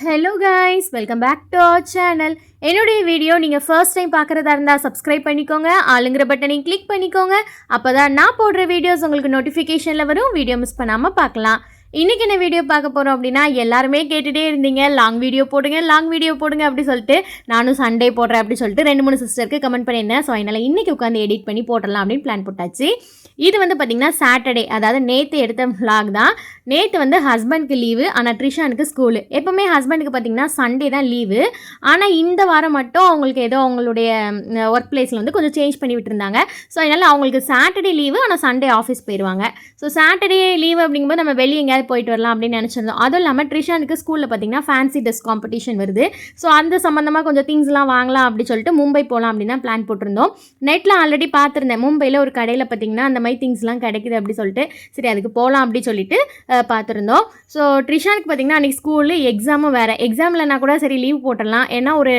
Hello guys welcome back to our channel என்னுடைய video நீங்கள் first time பார்க்குறதா இருந்தால் சப்ஸ்கிரைப் பண்ணிக்கோங்க. ஆளுங்கிற பட்டனையும் கிளிக் பண்ணிக்கோங்க. அப்போ தான் நான் போடுற வீடியோஸ் உங்களுக்கு நோட்டிஃபிகேஷனில் வரும். வீடியோ மிஸ் பண்ணாமல் பார்க்கலாம். இன்றைக்கி என்ன வீடியோ பார்க்க போகிறோம் அப்படின்னா எல்லாருமே கேட்டுகிட்டே இருந்தீங்க. லாங் வீடியோ போடுங்க லாங் வீடியோ போடுங்க அப்படி சொல்லிட்டு நானும் சண்டே போடுறேன் அப்படி சொல்லிட்டு ரெண்டு மூணு சிஸ்டருக்கு கமெண்ட் பண்ணியிருந்தேன். ஸோ அதனால் இன்றைக்கி உட்காந்து எடிட் பண்ணி போடலாம் அப்படின்னு பிளான் போட்டாச்சு. இது வந்து பார்த்திங்கன்னா சாட்டர்டே அதாவது நேற்று எடுத்த விளாக் தான். நேற்று வந்து ஹஸ்பண்ட்க்கு லீவு ஆனால் ட்ரிஷானுக்கு ஸ்கூலு எப்போவுமே ஹஸ்பண்டுக்கு பார்த்திங்கன்னா சண்டே தான் லீவு ஆனால் இந்த வாரம் மட்டும் அவங்களுக்கு ஏதோ அவங்களுடைய ஒர்க் பிளேஸில் வந்து கொஞ்சம் சேஞ்ச் பண்ணி விட்டுருந்தாங்க. ஸோ அதனால் அவங்களுக்கு சாட்டர்டே லீவு ஆனால் சண்டே ஆஃபீஸ் போயிடுவாங்க ஸோ சாட்டர்டே லீவு அப்படிங்கும்போது நம்ம வெளியே எங்கேயாவது போயிட்டு வரலாம் அப்படின்னு நினச்சிருந்தோம். அதுவும் இல்லாமல் ட்ரிஷானுக்கு ஸ்கூலில் பார்த்தீங்கன்னா ஃபேன்சி ட்ரெஸ் காம்படிஷன் வருது. ஸோ அந்த சம்மந்தமாக கொஞ்சம் திங்ஸ்லாம் வாங்கலாம் அப்படி சொல்லிட்டு மும்பை போகலாம் அப்படின்னு தான் பிளான் போட்டிருந்தோம். நெட்டில் ஆல்ரெடி பார்த்துருந்தேன் மும்பையில் ஒரு கடையில் பார்த்தீங்கன்னா அந்த மாதிரி திங்ஸ்லாம் கிடைக்குது அப்படி சொல்லிட்டு. சரி அதுக்கு போகலாம் அப்படி சொல்லிட்டு பார்த்துருந்தோம் ஸோ ட்ரிஷானுக்கு பார்த்தீங்கன்னா அன்றைக்கி ஸ்கூலில் எக்ஸாமும் வேறு. எக்ஸாம்லனா கூட சரி லீவ் போட்டுடலாம். ஏன்னா ஒரு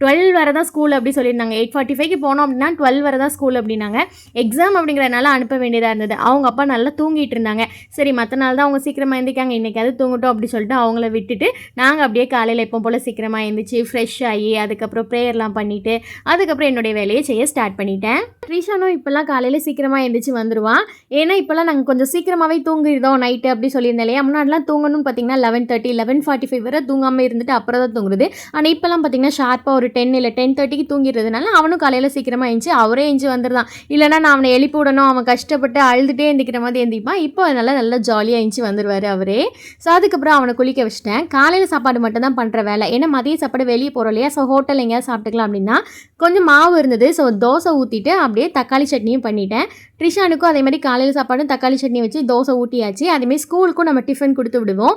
டுவெல் வரை தான் ஸ்கூல் அப்படி சொல்லியிருந்தாங்க. எயிட் ஃபார்ட்டி ஃபைவ்க்கு போனோம் அப்படின்னா டுவெல் வரை தான் ஸ்கூல் அப்படின்னாங்க. எக்ஸாம் அப்படிங்கிறனால அனுப்ப வேண்டியதாக இருந்தது. அவங்க அப்பா நல்லா தூங்கிட்டு இருந்தாங்க. சரி மற்ற நாள் தான் அவங்க சீக்கிரமாக எழுந்திக்காங்க இன்றைக்காவது தூங்கட்டும் அப்படி சொல்லிட்டு அவங்கள விட்டுட்டு நாங்கள் அப்படியே காலையில் எப்போ போல் சீக்கிரமாக எழுந்திரிச்சு ஃப்ரெஷ் ஆகி அதுக்கப்புறம் ப்ரேயர்லாம் பண்ணிவிட்டு அதுக்கப்புறம் என்னுடைய வேலையை செய்ய ஸ்டார்ட் பண்ணிட்டேன். ட்ரீஷானும் இப்போல்லாம் காலையில் சீக்கிரமாக எழுந்திரிச்சு வந்துடுவான் ஏன்னா இப்போல்லாம் நாங்கள் கொஞ்சம் சீக்கிரமாகவே தூங்கிடுதோம் நைட்டு அப்படி சொல்லியிருந்தேன் இல்லையா? முன்னாடிலாம் தூங்கணும்னு பார்த்தீங்கன்னா eleven thirty eleven forty five வரை தூங்காமல் இருந்துட்டு அப்புறம் தான் தூங்குறது. ஆனால் இப்போல்லாம் பார்த்தீங்கன்னா ஷார்ப்பாக ஒரு டென் இல்லை டென் தேர்ட்டிக்கு தூங்கிடுறதுனால அவனும் காலையில் சீக்கிரமாக எழுந்துச்சு அவரே எழுந்து வந்துடுதான் இல்லைனா நான் அவனை எழுப்பி விடணும் அவன் கஷ்டப்பட்டு அழுதுகிட்டே எழுந்திக்கிற மாதிரி எழுந்திப்பான் இப்போ அதனால் நல்லா ஜாலியாக எழுந்து வந்துடுவார் அவரே. ஸோ அதுக்கப்புறம் அவனை குளிக்க வச்சிட்டேன். காலையில் சாப்பாடு மட்டும் தான் பண்ணுற வேலை. ஏன்னா மதிய சாப்பாடு வெளியே போகிறோம் இல்லையா? ஸோ ஹோட்டல் எங்கேயாவது சாப்பிட்டுக்கலாம் அப்படின்னா கொஞ்சம் மாவு இருந்தது. ஸோ தோசை ஊற்றிட்டு அப்படியே தக்காளி சட்னியும் பண்ணிட்டேன். ட்ரிஷானுக்கும் அதே மாதிரி காலையில் சாப்பாடும் தக்காளி சட்னி வச்சு தோசை ஊட்டியாச்சு. அதேமாதிரி ஸ்கூலுக்கும் நம்ம டிஃபன் கொடுத்து விடுவோம்.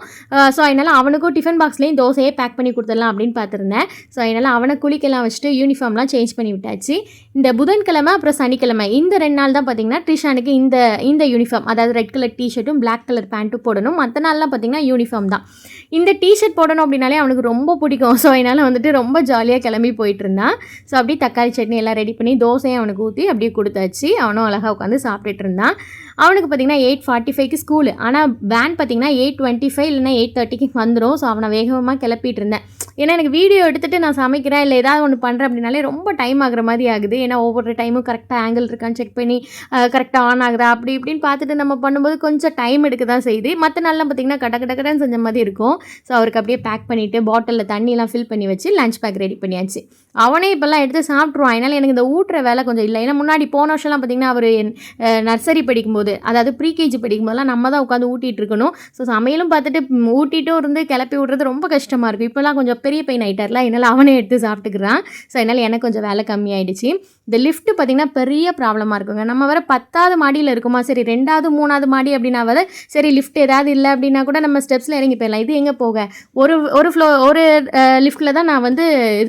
ஸோ அதனால் அவனுக்கும் டிஃபன் பாக்ஸ்லேயும் தோசையே பேக் பண்ணி கொடுத்துடலாம் அப்படின்னு பார்த்துருந்தேன். ஸோ அதனால் அவனை குளிக்கலாம் வச்சுட்டு யூனிஃபார்ம்லாம் சேஞ்ச் பண்ணி விட்டாச்சு. இந்த புதன்கிழமை அப்புறம் சனிக்கிழமை இந்த ரெண்டு நாள் தான் பார்த்தீங்கன்னா ட்ரிஷானுக்கு இந்த இந்த யூனிஃபார்ம் அதாவது ரெட் கலர் டிஷர்ட்டும் பிளாக் கலர் பேண்ட்டும் போடணும். மற்ற நாள்லாம் பார்த்தீங்கன்னா யூனிஃபார்ம் தான். இந்த டிஷர்ட் போடணும் அப்படின்னாலே அவனுக்கு ரொம்ப பிடிக்கும். ஸோ அதனால் வந்துட்டு ரொம்ப ஜாலியாக கிளம்பி போயிட்டு இருந்தான். ஸோ அப்படியே தக்காளி சட்னி எல்லாம் ரெடி பண்ணி தோசையும் அவனுக்கு ஊற்றி அப்படியே கொடுத்தாச்சு. அவனும் அழகாக உட்காந்து சாப்பிட்டுட்டு இருந்தான். அவனுக்கு பார்த்தீங்கன்னா எயிட் ஃபார்ட்டி ஃபைவ்க்கு ஸ்கூலு ஆனால் வேன் பார்த்தீங்கன்னா எயிட் டுவெண்ட்டி ஃபைவ் இல்லைனா எயிட் தேர்ட்டிக்கு வந்துடும் ஸோ அவனை வேகமாக கிளப்பிட்டு இருந்தேன். ஏன்னா எனக்கு வீடியோ எடுத்துகிட்டு நான் சமைக்கிறேன் இல்லை ஏதாவது ஒன்று பண்ணுறேன் அப்படின்னாலே ரொம்ப டைம் ஆகுற மாதிரி ஆகுது. ஏன்னா ஒவ்வொரு டைமும் கரெக்டாக ஆங்கிள் இருக்கான்னு செக் பண்ணி கரெக்டாக ஆன் ஆகுதா? அப்படி இப்படின்னு பார்த்துட்டு நம்ம பண்ணும்போது கொஞ்சம் டைம் எடுக்க தான் செய்யுது. மற்ற நாள்லாம் பார்த்தீங்கன்னா கட கட கடன்னு செஞ்ச மாதிரி இருக்கும். ஸோ அவருக்கு அப்படியே பேக் பண்ணிவிட்டு பாட்டிலில் தண்ணியெலாம் ஃபில் பண்ணி வச்சு லஞ்ச் பேக் ரெடி பண்ணியாச்சு. அவனே இப்போல்லாம் எடுத்து சாப்பிட்ருவான் அதனால் எனக்கு இந்த ஊட்டுற வேலை கொஞ்சம் இல்லை. ஏன்னா முன்னாடி போன வருஷம்லாம் பார்த்திங்கன்னா அவர் நர்சரி படிக்கும்போது அதாவது ப்ரீகேஜி படிக்கும்போதெல்லாம் நம்ம தான் உட்காந்து ஊட்டிகிட்டு இருக்கணும். ஸோ சமையலும் பார்த்துட்டு ஊட்டிட்டும் இருந்து கிளப்பி விட்றது ரொம்ப கஷ்டமாக இருக்கும். இப்போல்லாம் கொஞ்சம் பெரிய பையன் ஆகிட்டார்ல என்னால் அவனே எடுத்து சாப்பிட்டுக்கிறான். ஸோ என்னால் எனக்கு கொஞ்சம் வேலை கம்மியாயிடுச்சு. இந்த லிஃப்ட்டு பார்த்திங்கன்னா பெரிய ப்ராப்ளமாக இருக்குங்க. நம்ம வர பத்தாவது மாடியில் இருக்குமா? சரி ரெண்டாவது மூணாவது மாடி அப்படின்னா வர சரி லிஃப்ட் ஏதாவது இல்லை அப்படின்னா கூட நம்ம ஸ்டெப்ஸில் இறங்கி போயிடலாம். இது எங்கே போக? ஒரு ஒரு ஃப்ளோ ஒரு லிஃப்ட்டில் தான் நான் வந்து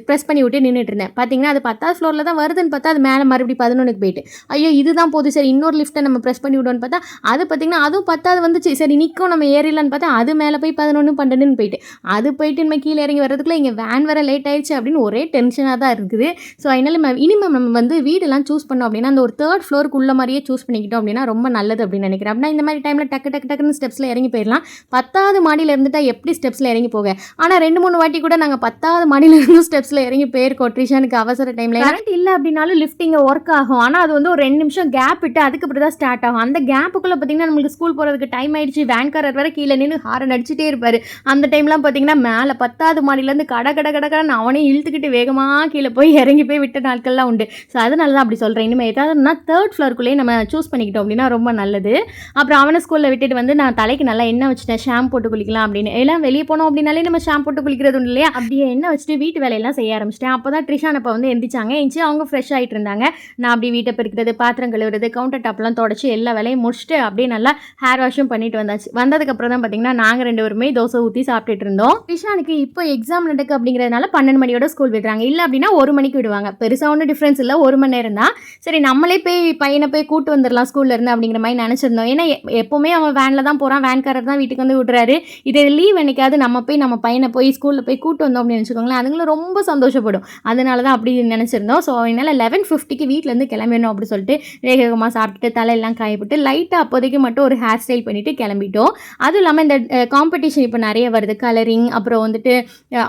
ப்ரெஸ் பண்ணி விட்டு நின்றுட்டு இருந்தேன். பார்த்தீங்கன்னா அது பத்தாவது ஃப்ளோரில் தான் வருதுன்னு பார்த்தா அது மேலே மறுபடியும் பதினொன்றுக்கு போயிட்டு. ஐயோ இதுதான் போதும் சரி இன்னொரு லிஃப்ட்டை நம்ம ப்ரெஸ் பண்ணி விடுவோன்னு பார்த்தா அது பார்த்தீங்கன்னா அதுவும் பத்தாவது வந்துச்சு. சரி நிற்கும் நம்ம ஏறிடலான்னு பார்த்தா அது மேலே போய் பதினொன்று பன்னெண்டுன்னு போயிட்டு. அது போயிட்டு நம்ம கீழே இறங்கி வர்றதுக்குள்ளே இங்கே வேன் வர லேட் ஆயிடுச்சு அப்படின்னு ஒரே டென்ஷனாக தான் இருக்குது. ஸோ அதனால மேம் இனிமேல் நம்ம வந்து வீடெல்லாம் சூஸ் பண்ணோம் அப்படின்னா அந்த ஒரு தேர்ட் ஃப்ளோருக்கு உள்ள மாதிரியே சூஸ் பண்ணிக்கிட்டோம் அப்படின்னா ரொம்ப நல்லது அப்படின்னு நினைக்கிறேன். அப்படின்னா இந்த மாதிரி டைமில் டக்கு டக்கு டக்குன்னு ஸ்டெப்ஸில் இறங்கி போயிடலாம். பத்தாவது மாடியில் இருந்துட்டா எப்படி ஸ்டெப்ஸில் இறங்கி போக? ஆனால் ரெண்டு மூணு வாட்டி கூட நாங்கள் பத்தாவது மாடியில் இருந்து ஸ்டெப்ஸில் இறங்கி போயிருக்கோம். ட்ரிஷனுக்கு அவசர டைமில் கரண்ட் இல்லை அப்படின்னாலும் லிஃப்டிங்கை ஒர்க் ஆகும். ஆனால் அது வந்து ஒரு ரெண்டு நிமிஷம் கேப் விட்டு அதுக்கப்புறம் தான் ஸ்டார்ட் ஆகும். அந்த கேப்புக்குள்ளே பார்த்தீங்கன்னா நம்மளுக்கு ஸ்கூல் போகிறதுக்கு டைம் ஆயிடுச்சு. வேன்காரர் வரை கீழே நின்று ஹாரன் அடிச்சுட்டே இருப்பார். அந்த டைம்லாம் பார்த்தீங்கன்னா மேலே பத்தாவது மாடியிலேருந்து கட கட கட கடன்னு அவனே இழுத்துக்கிட்டு வேகமாக கீழே போய் இறங்கி போய் விட்ட நாட்கள்லாம் உண்டு. ஸோ அதனால தான் அப்படி சொல்கிறேன் இனிமேல் ஏதாவதுனா தேர்ட் ஃப்ளோருக்குள்ளேயே நம்ம சூஸ் பண்ணிக்கிட்டோம் அப்படின்னா ரொம்ப நல்லது. அப்புறம் அவனை ஸ்கூலில் விட்டுட்டு வந்து நான் தலைக்கு நல்லா எண்ணெய் வச்சுட்டேன். ஷாம்பு போட்டு குளிக்கலாம் அப்படின்னு. எல்லாம் வெளியே போனோம் அப்படின்னாலே நம்ம ஷாம்பு போட்டு குளிக்கிறது உண்டு இல்லையா? அப்படியே எண்ணெய் வச்சுட்டு வீட்டு வேலையெல்லாம் செய்ய ஆரம்பிச்சிட்டேன். அப்போ தான் ட்ரிஷான் அப்போ வந்து எந்திரிச்சாங்க. எந்திச்சு அவங்க ஃப்ரெஷ் ஆகிட்டு இருந்தாங்க. நான் அப்படி வீட்டை பெருக்கிறது பாத்திரம் கழுவுறது கவுண்டர் டாப்லாம் தொடச்சி எல்லா வேலையும் முடிச்சுட்டு அப்படியே நல்லா ஹேர் வாஷும் பண்ணிட்டு வந்தாச்சு. வந்ததுக்கப்புறம் தான் பார்த்தீங்கன்னா நாங்கள் ரெண்டு பேருமே தோசை ஊற்றி சாப்பிட்டுட்டு இருந்தோம். ட்ரிஷானுக்கு இப்போ எக்ஸாம் நடக்கு அப்படிங்கிறதுனால பன்னெண்டு மணியோட ஸ்கூல் விடுறாங்க. இல்லை அப்படின்னா ஒரு மணிக்கு விடுவாங்க. பெருசாக ஒன்றும் டிஃப்ரென்ஸ் இல்லை. ஒரு மணி நேரம் தான். சரி நம்மளே போய் பையனை போய் கூட்டு வந்துடலாம் ஸ்கூல்ல இருந்து அப்படிங்கிற மாதிரி நினச்சிருந்தோம். ஏன்னா எப்போவுமே அவன் வேனில் தான் போகிறான் வேன்காரர் தான் வீட்டுக்கு வந்து விடுறாரு. இதே லீவ் என்னைக்காவது நம்ம போய் நம்ம பையனை போய் ஸ்கூலில் போய் கூட்டு வந்தோம் அப்படின்னு வச்சுக்கோங்களேன் அதுங்களும் ரொம்ப சந்தோஷப்படும். அதனால தான் அப்படி நினச்சிருந்தோம். ஸோ அதனால் லெவன் ஃபிஃப்டிக்கு வீட்டிலேருந்து கிளம்பிடணும் அப்படி சொல்லிட்டு வேக வேகமாக சாப்பிட்டுட்டு தலையெல்லாம் காயப்பட்டு சொல்லிட்டு லைட்டாக அப்போதைக்கு மட்டும் ஒரு ஹேர் ஸ்டைல் பண்ணிவிட்டு கிளம்பிட்டோம். அதுவும் இல்லாமல் இந்த காம்படிஷன் இப்போ நிறைய வருது. கலரிங் அப்புறம் வந்துட்டு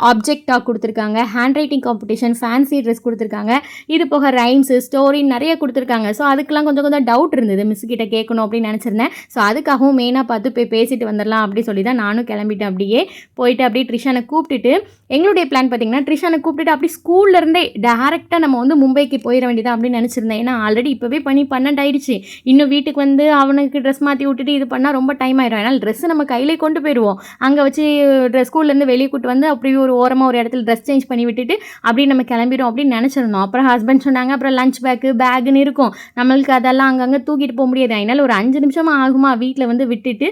ஆப்ஜெக்டாக கொடுத்துருக்காங்க. Handwriting competition fancy dress கொடுத்துருக்காங்க. இது போக ரைம்ஸு ஸ்டோரி நிறைய கொடுத்துருக்காங்க. ஸோ அதுக்கெலாம் கொஞ்சம் கொஞ்சம் டவுட் இருந்தது. மிஸ் கிட்ட கேட்கணும் அப்படின்னு நினச்சிருந்தேன். ஸோ அதுக்காகவும் மெயினாக பார்த்து போய் பேசிட்டு வந்துடலாம் அப்படி சொல்லி தான் நானும் கிளம்பிட்டேன் அப்படியே. போயிட்டு அப்படியே ட்ரிஷானை கூப்பிட்டுட்டு எங்களுடைய பிளான் பார்த்தீங்கன்னா ட்ரிஷானை கூப்பிட்டுட்டு அப்படி ஸ்கூல்லேருந்தே டேரெக்டாக நம்ம வந்து மும்பைக்கு போயிட வேண்டியதா அப்படின்னு நினச்சிருந்தேன். ஏன்னா ஆல்ரெடி இப்போவே பண்ணி பன்னெண்டு ஆயிடுச்சு இன்னும் வீட்டுக்கு வந்து வந்து அவனுக்கு ட்ரெஸ் மாற்றி விட்டுட்டு இது பண்ணால் ரொம்ப டைம் ஆயிடும் அதனால் ட்ரெஸ்ஸு நம்ம கையிலே கொண்டு போயிடுவோம். அங்கே வச்சு ட்ரெஸ் ஸ்கூல்லேருந்து வெளியே கூட்டு வந்து அப்படியே ஒரு ஓரமாக ஒரு இடத்துல ட்ரெஸ் சேஞ்ச் பண்ணி விட்டுட்டு அப்படியே நம்ம கிளம்பிடும் அப்படின்னு நினச்சிருந்தோம். அப்புறம் ஹஸ்பண்ட் சொன்னாங்க அப்புறம் லஞ்ச் பேக்கு பேக்குன்னு இருக்கும். நம்மளுக்கு அதெல்லாம் அங்கங்கே தூக்கிட்டு போக முடியாது. அதனால் ஒரு அஞ்சு நிமிஷமாக ஆகுமா வீட்டில் வந்து விட்டுட்டு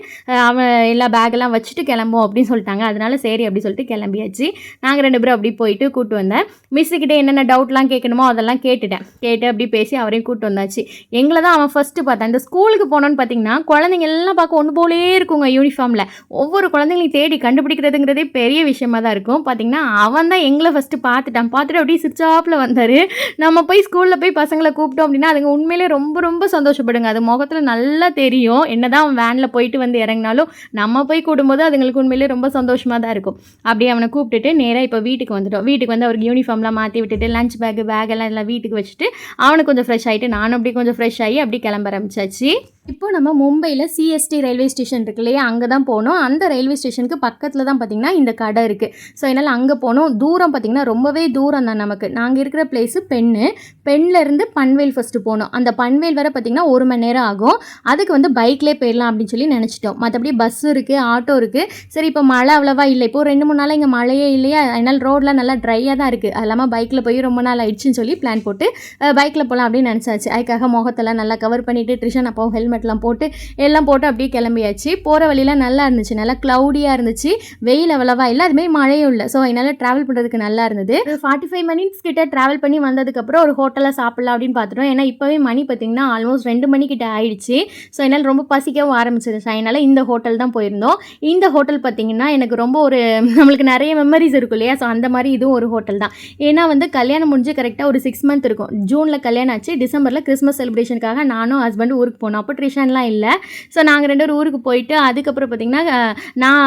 அவன் எல்லா பேக்கெல்லாம் வச்சுட்டு கிளம்புவோம் அப்படின்னு சொல்லிட்டாங்க. அதனால சரி அப்படி சொல்லிட்டு கிளம்பியாச்சு. நாங்கள் ரெண்டு பேரும் அப்படி போயிட்டு கூப்பிட்டு வந்தேன். மிஸ்ஸுக்கிட்ட என்னென்ன டவுட்லாம் கேட்கணுமோ அதெல்லாம் கேட்டுட்டேன். கேட்டு அப்படி பேசி அவரையும் கூப்பிட்டு வந்தாச்சு. எங்களை தான் அவன் ஃபஸ்ட்டு பார்த்தான் இந்த ஸ்கூல் ஸ்கூலுக்கு போனோன்னு பார்த்தீங்கன்னா குழந்தைங்க எல்லாம் பார்க்க ஒன்று போலே இருக்குங்க யூனிஃபார்மில் ஒவ்வொரு குழந்தைங்களையும் தேடி கண்டுபிடிக்கிறதுங்கிறதே பெரிய விஷயமா தான் இருக்கும். பார்த்தீங்கன்னா அவன் தான் எங்களை ஃபஸ்ட்டு பார்த்துட்டான். பார்த்துட்டு அப்படியே சிரிச்சாப்பில் வந்தார். நம்ம போய் ஸ்கூலில் போய் பசங்களை கூப்பிட்டோம் அப்படின்னா அதுங்க உண்மையிலே ரொம்ப ரொம்ப சந்தோஷப்படுங்க. அது முகத்தில் நல்லா தெரியும். என்னதான் அவன் வேனில் போயிட்டு வந்து இறங்கினாலும் நம்ம போய் கூடும்போது அதுங்களுக்கு உண்மையிலே ரொம்ப சந்தோஷமாக தான் இருக்கும். அப்படியே அவனை கூப்பிட்டுட்டு நேராக இப்போ வீட்டுக்கு வந்துட்டோம். வீட்டுக்கு வந்து அவருக்கு யூனிஃபார்ம்லாம் மாற்றி விட்டுட்டு லஞ்ச் பேக்கு பேக் எல்லாம் எல்லாம் வீட்டுக்கு வச்சுட்டு அவனுக்கு கொஞ்சம் ஃப்ரெஷ் ஆகிட்டு நானும் அப்படியே கொஞ்சம் ஃப்ரெஷ் ஆகி அப்படியே கிளம்ப ஆரம்பிச்சாச்சு. இப்போ நம்ம மும்பையில் சிஎஸ்டி ரயில்வே ஸ்டேஷன் இருக்கு இல்லையா? அங்கே தான் போனோம். அந்த ரயில்வே ஸ்டேஷனுக்கு பக்கத்தில் தான் பார்த்திங்கன்னா இந்த கடை இருக்குது ஸோ என்னால் அங்கே போனோம். தூரம் பார்த்திங்கன்னா ரொம்பவே தூரம் தான் நமக்கு. நாங்கள் இருக்கிற பிளேஸு பெண்ணு பெண்ணிலேருந்து பன்வேல் ஃபஸ்ட்டு போனோம். அந்த பன்வேல் வர பார்த்திங்கன்னா ஒரு மணி நேரம் ஆகும். அதுக்கு வந்து பைக்லேயே போயிடலாம் அப்படின்னு சொல்லி நினச்சிட்டோம். மற்றபடி பஸ் இருக்குது ஆட்டோ இருக்குது சரி இப்போ மழை அவ்வளோவா இல்லை. இப்போ ரெண்டு மூணு நாள் இங்கே மழையே இல்லையா? அதனால் ரோடெலாம் நல்லா ட்ரையாக தான் இருக்குது அது இல்லாமல் பைக்கில் போய் ரொம்ப நாள் ஆயிடுச்சுன்னு சொல்லி பிளான் போட்டு பைக்கில் போகலாம் அப்படின்னு நினச்சாச்சு. அதுக்காக முகத்தெல்லாம் நல்லா கவர் பண்ணிவிட்டு ட்ரிஷன் அப்போ ஹெல்மெட்லாம் போட்டு எல்லாம் போட்டு அப்படியே கிளம்பியாச்சு. போகிற வழியெலாம் நல்லா இருந்துச்சு. நல்லா க்ளவுடியாக இருந்துச்சு. வெயில் அவ்வளவா இல்லை. அதுமாதிரி மழையும் இல்லை. ஸோ என்னால் ட்ராவல் பண்ணுறதுக்கு நல்லா இருந்தது. ஃபார்ட்டி ஃபைவ் மினிட்ஸ் கிட்ட ட்ராவல் பண்ணி வந்ததுக்கப்புறம் ஒரு ஹோட்டலில் சாப்பிட்லாம் அப்படின்னு பார்த்துட்டோம். ஏன்னா இப்போவே மணி பார்த்திங்கன்னா ஆல்மோஸ்ட் ரெண்டு மணிக்கிட்ட ஆயிடுச்சு. ஸோ என்னால் ரொம்ப பசிக்கவும் ஆரம்பிச்சிருச்சு. அதனால் இந்த ஹோட்டல் தான் போயிருந்தோம். இந்த ஹோட்டல் பார்த்திங்கன்னா எனக்கு ரொம்ப ஒரு நம்மளுக்கு நிறைய மெமரிஸ் இருக்கும் இல்லையா? ஸோ அந்த மாதிரி இதுவும் ஒரு ஹோட்டல் தான். ஏன்னா வந்து கல்யாணம் முடிஞ்சு கரெக்டாக ஒரு சிக்ஸ் மந்த் இருக்கும். ஜூனில் கல்யாணம் ஆச்சு. டிசம்பரில் கிறிஸ்மஸ் செலிப்ரேஷனுக்காக நானும் ஹஸ்பண்ட் ஊருக்கு போனோம். அப்போ ட்ரிஷன்லாம் இல்லை. ஸோ நாங்கள் ரெண்டு பேரும் ஊருக்கு போயிட்டு அதுக்கப்புறம் பார்த்திங்கன்னா நான்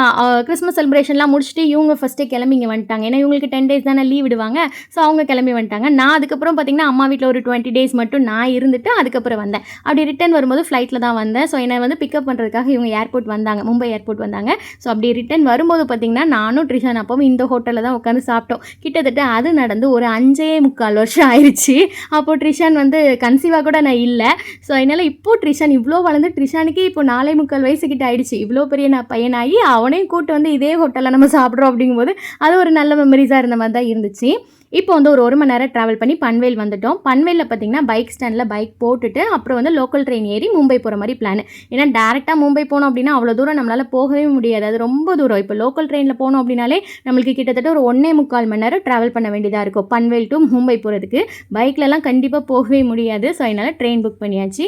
கிறிஸ்மஸ் செலிப்ரேஷன்லாம் முடிச்சுட்டு இவங்க ஃபஸ்ட்டே கிளம்பி இங்கே வந்துட்டாங்க. ஏன்னா இவங்களுக்கு டென் டேஸ் தானே லீவ் விடுவாங்க. ஸோ அவங்க கிளம்பி வந்துட்டாங்க. நான் அதுக்கப்புறம் பார்த்திங்கன்னா அம்மா வீட்டில் ஒரு டுவெண்ட்டி டேஸ் மட்டும் நான் இருந்துட்டு அதுக்கப்புறம் வந்தேன். அப்படி ரிட்டர்ன் வரும்போது ஃப்ளைட்டில் தான் வந்தேன். ஸோ என்னை வந்து பிக்கப் பண்ணுறதுக்காக இவங்க ஏர்போர்ட் வந்தாங்க. மும்பை ஏர்போர்ட் வந்தாங்க. ஸோ அப்படி ரிட்டர்ன் வரும்போது பார்த்திங்கன்னா நானும் ட்ரிஷான் அப்பவும் இந்த ஹோட்டலில் தான் உட்காந்து சாப்பிட்டோம். கிட்டத்தட்ட அது நடந்து ஒரு அஞ்சே முக்கால் வருஷம் ஆயிடுச்சு அப்போது ட்ரிஷான் வந்து கன்சீவாக கூட நான் இல்லை. ஸோ என்னால் இப்போ ட்ரிஷான் இவ்வளோ வளர்ந்து ட்ரிஷானுக்கு இப்போ நாலே முக்கால் வயசு கிட்ட ஆயிடுச்சு. இவ்வளோ பெரிய நான் பையனாகி அவனையும் கூட்டு வந்து இதே ஹோட்டலில் நம்ம சாப்பிட்றோம் அப்படிங்கும்போது அது ஒரு நல்ல மெமரிஸாக இருந்த மாதிரி தான் இருந்துச்சு. இப்போ வந்து ஒரு ஒரு மணி நேரம் ட்ராவல் பண்ணி பன்வேல் வந்துட்டோம். பன்வேலில் பார்த்தீங்கன்னா பைக் ஸ்டாண்டில் பைக் போட்டுட்டு அப்புறம் வந்து லோக்கல் ட்ரெயின் ஏறி மும்பை போகிற மாதிரி பிளான் ஏன்னா டேரெக்டாக மும்பை போனோம் அப்படின்னா அவ்வளோ தூரம் நம்மளால் போகவே முடியாது. அது ரொம்ப தூரம். இப்போ லோக்கல் ட்ரெயினில் போனோம் அப்படின்னாலே நம்மளுக்கு கிட்டத்தட்ட ஒரு ஒன்றே முக்கால் மணி நேரம் ட்ராவல் பண்ண வேண்டியதாக இருக்கும். பன்வேல் டு மும்பை போகிறதுக்கு பைக்லலாம் கண்டிப்பாக போகவே முடியாது. ஸோ அதனால் ட்ரெயின் புக் பண்ணியாச்சு.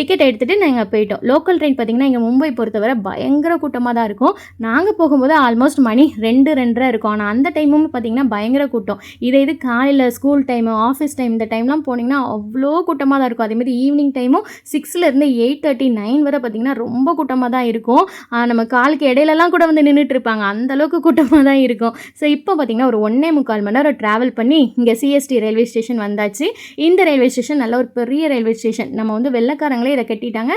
டிக்கெட் எடுத்துகிட்டு நாங்கள் போயிட்டோம். லோக்கல் ட்ரெயின் பார்த்திங்கன்னா இங்கே மும்பை பொறுத்தவரை பயங்கர கூட்டமாக தான் இருக்கும். நாங்கள் போகும்போது ஆல்மோஸ்ட் மணி ரெண்டு ரெண்டரை இருக்கும். ஆனால் அந்த டைமும் பார்த்திங்கன்னா பயங்கர கூட்டம். இதே இது காலையில் ஸ்கூல் டைமு ஆஃபீஸ் டைம் இந்த டைம்லாம் போனீங்கன்னா அவ்வளோ கூட்டமாக தான் இருக்கும். அதேமாதிரி ஈவினிங் டைமும் சிக்ஸ்லேருந்து எயிட் தேர்ட்டி நைன் வரை பார்த்திங்கன்னா ரொம்ப கூட்டமாக தான் இருக்கும். நம்ம காலுக்கு இடையிலலாம் கூட வந்து நின்றுட்டு இருப்பாங்க. கூட்டமாக தான் இருக்கும். ஸோ இப்போ பார்த்திங்கன்னா ஒரு ஒன்றே முக்கால் மணி நேரம் ட்ராவல் பண்ணி இங்கே சிஎஸ்டி ரயில்வே ஸ்டேஷன் வந்தாச்சு. இந்த ரயில்வே ஸ்டேஷன் நல்ல ஒரு பெரிய ரயில்வே ஸ்டேஷன் நம்ம வந்து வெள்ளைக்காரங்களே இதை கட்டிட்டாங்க.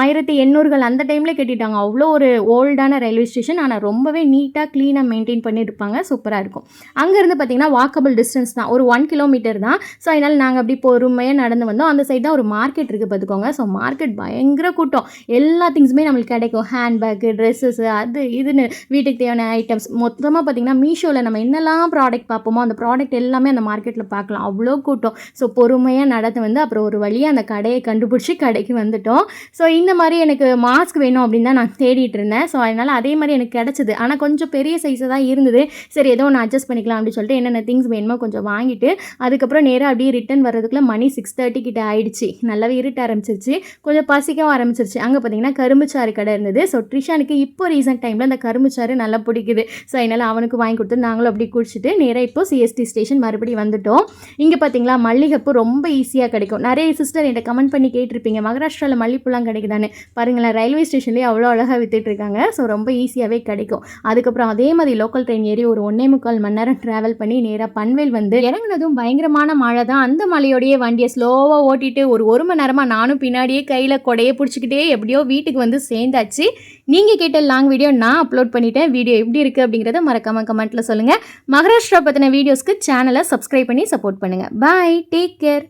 ஆயிரத்தி எண்ணூறுகள் அந்த டைம்லேயே கட்டிட்டாங்க. அவ்வளோ ஒரு ஓல்டான ரயில்வே ஸ்டேஷன் ஆனால் ரொம்பவே நீட்டாக க்ளீனாக மெயின்டைன் பண்ணியிருப்பாங்க. சூப்பராக இருக்கும். அங்கேருந்து பார்த்தீங்கன்னா வாக்கபிள் டிஸ்டன்ஸ் தான். ஒரு ஒன் கிலோமீட்டர் தான். ஸோ அதனால் நாங்கள் அப்படி பொறுமையாக நடந்து வந்தோம். அந்த சைடு தான் ஒரு மார்க்கெட் இருக்குது பார்த்துக்கோங்க. ஸோ மார்க்கெட் பயங்கர கூட்டம். எல்லா திங்ஸுமே நம்மளுக்கு கிடைக்கும். ஹேண்ட்பேக்கு ட்ரெஸ்ஸஸ் அது இதுன்னு வீட்டுக்கு தேவையான ஐட்டம்ஸ் மொத்தமாக பார்த்தீங்கன்னா மீஷோவில் நம்ம என்னெல்லாம் ப்ராடக்ட் பார்ப்போமோ அந்த ப்ராடக்ட் எல்லாமே அந்த மார்க்கெட்டில் பார்க்கலாம். அவ்வளோ கூட்டம். ஸோ பொறுமையாக நடந்து வந்து அப்புறம் ஒரு வழியாக அந்த கடையை கண்டுபிடிச்சி கடைக்கு வந்துட்டோம். ஸோ இந்த மாதிரி எனக்கு மாஸ்க் வேணும் அப்படின்னு தான் நான் தேடிட்டு இருந்தேன். ஸோ அதனால் அதே மாதிரி எனக்கு கிடச்சிது. ஆனால் கொஞ்சம் பெரிய சைஸாக தான் இருந்தது. சரி ஏதோ ஒன்று அட்ஜஸ்ட் பண்ணிக்கலாம் அப்படின்னு சொல்லிட்டு என்னென்ன திங்ஸ் வேணுமோ கொஞ்சம் வாங்கிட்டு அதுக்கப்புறம் நேராக அப்படியே ரிட்டன் வர்றதுக்குள்ள மணி சிக்ஸ் தேர்ட்டி கிட்ட ஆயிடுச்சு. நல்லாவே இருட்ட ஆரம்பிச்சிருச்சு. கொஞ்சம் பசிக்கவும் ஆரம்பிச்சிருச்சு. அங்கே பார்த்தீங்கன்னா கரும்புச்சாறு கடை இருந்தது. ஸோ ட்ரிஷானுக்கு இப்போ ரீசெண்ட் டைமில் அந்த கரும்புச்சாறு நல்லா பிடிக்குது. ஸோ அதனால் அவனுக்கு வாங்கி கொடுத்து நாங்களும் அப்படி குடிச்சிட்டு நேராக இப்போ சிஎஸ்டி ஸ்டேஷன் மறுபடியும் வந்துட்டோம். இங்கே பார்த்தீங்களா மல்லிகைப்பூ ரொம்ப ஈஸியாக கிடைக்கும். நிறைய சிஸ்டர் என்கிட்ட கமெண்ட் பண்ணி கேட்டிருப்பீங்க. மகாராஷ்டிராவில் மல்லிப்பூலாம் கிடைக்குதானே பாருங்களேன் ரயில்வே ஸ்டேஷன்லேயே அவ்வளோ அழகாக வித்துட்ருக்காங்க ஸோ ரொம்ப ஈஸியாகவே கிடைக்கும். அதுக்கப்புறம் அதே மாதிரி லோக்கல் ட்ரெயின் ஏறி ஒரு ஒன்றே முக்கால் மணி நேரம் ட்ராவல் பண்ணி நேராக பன்வேல் வந்து இறங்குனதும் பயங்கரமான மழை தான் அந்த மலையோடையே வண்டியை ஸ்லோவாக ஓட்டிட்டு ஒரு ஒரு மணி நேரமாக நானும் பின்னாடியே கையில் கொடையை பிடிச்சிக்கிட்டே எப்படியோ வீட்டுக்கு வந்து சேர்ந்தாச்சு. நீங்கள் கேட்ட லாங் வீடியோ நான் அப்லோட் பண்ணிட்டேன். வீடியோ எப்படி இருக்குது அப்படிங்கிறத மறக்காமல் கமெண்ட்டில் சொல்லுங்கள் மகாராஷ்டிரா பற்றின வீடியோஸ்க்கு சேனலை சப்ஸ்கிரைப் பண்ணி சப்போர்ட் பண்ணுங்கள் பாய் டேக் கேர்